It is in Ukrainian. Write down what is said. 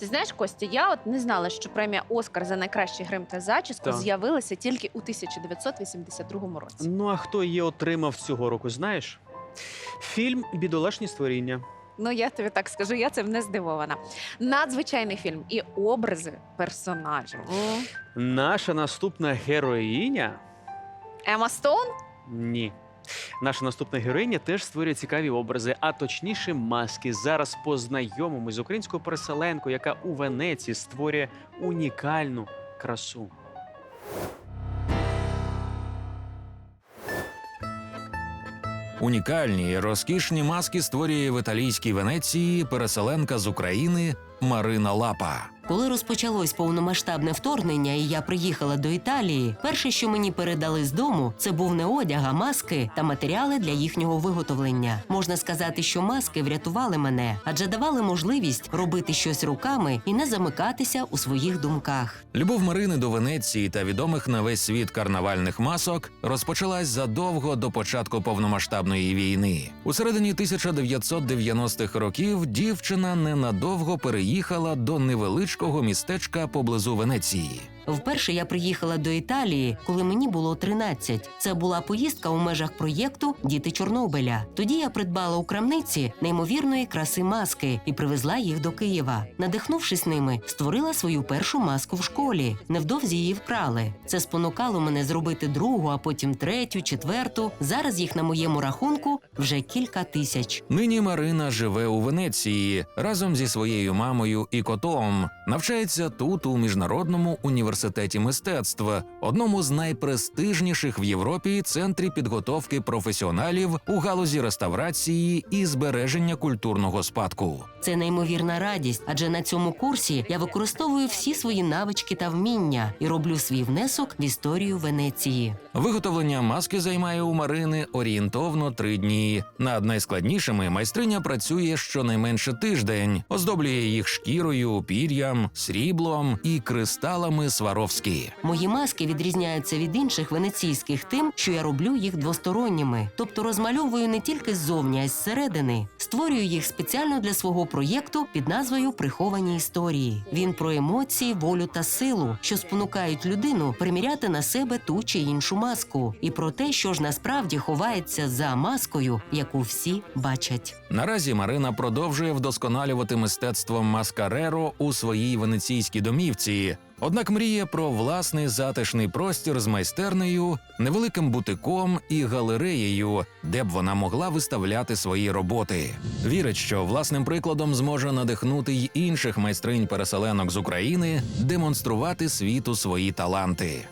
Ти знаєш, Костя, я от не знала, що премія Оскар за найкращий грим та зачіску Так. з'явилася тільки у 1982 році. Ну а хто її отримав цього року, знаєш? Фільм Бідолашні створіння. Ну я тобі так скажу, я цим не здивована. Надзвичайний фільм і образи персонажів. Наша наступна героїня. Ема Стоун? Ні. Наша наступна героїня теж створює цікаві образи, а точніше маски. Зараз познайомимось з українською переселенкою, яка у Венеції створює унікальну красу. Унікальні і розкішні маски створює в італійській Венеції переселенка з України Марина Лапа. Коли розпочалось повномасштабне вторгнення, і я приїхала до Італії, перше, що мені передали з дому, це був не одяг, а маски та матеріали для їхнього виготовлення. Можна сказати, що маски врятували мене, адже давали можливість робити щось руками і не замикатися у своїх думках. Любов Марини до Венеції та відомих на весь світ карнавальних масок розпочалась задовго до початку повномасштабної війни. У середині 1990-х років дівчина ненадовго переїхала до невеличкого містечка поблизу Венеції. Вперше я приїхала до Італії, коли мені було 13. Це була поїздка у межах проєкту Діти Чорнобиля. Тоді я придбала у крамниці неймовірної краси маски і привезла їх до Києва. Надихнувшись ними, створила свою першу маску в школі. Невдовзі її вкрали. Це спонукало мене зробити другу, а потім третю, четверту. Зараз їх на моєму рахунку вже кілька тисяч. Нині Марина живе у Венеції разом зі своєю мамою і котом. Навчається тут у міжнародному університеті мистецтва, одному з найпрестижніших в Європі центрі підготовки професіоналів у галузі реставрації і збереження культурного спадку. Це неймовірна радість, адже на цьому курсі я використовую всі свої навички та вміння і роблю свій внесок в історію Венеції. Виготовлення маски займає у Марини орієнтовно три дні. Над найскладнішими майстриня працює щонайменше тиждень, оздоблює їх шкірою, пір'ям, сріблом і кристалами Сваровські. Мої маски відрізняються від інших венеційських тим, що я роблю їх двосторонніми, тобто розмальовую не тільки ззовні, а й зсередини. Створюю їх спеціально для свого проєкту під назвою Приховані історії. Він про емоції, волю та силу, що спонукають людину приміряти на себе ту чи іншу маску, і про те, що ж насправді ховається за маскою, яку всі бачать. Наразі Марина продовжує вдосконалювати мистецтво маскареро у своїй венеційській домівці. Однак мріє про власний затишний простір з майстернею, невеликим бутиком і галереєю, де б вона могла виставляти свої роботи. Вірить, що власним прикладом зможе надихнути й інших майстринь переселенок з України демонструвати світу свої таланти.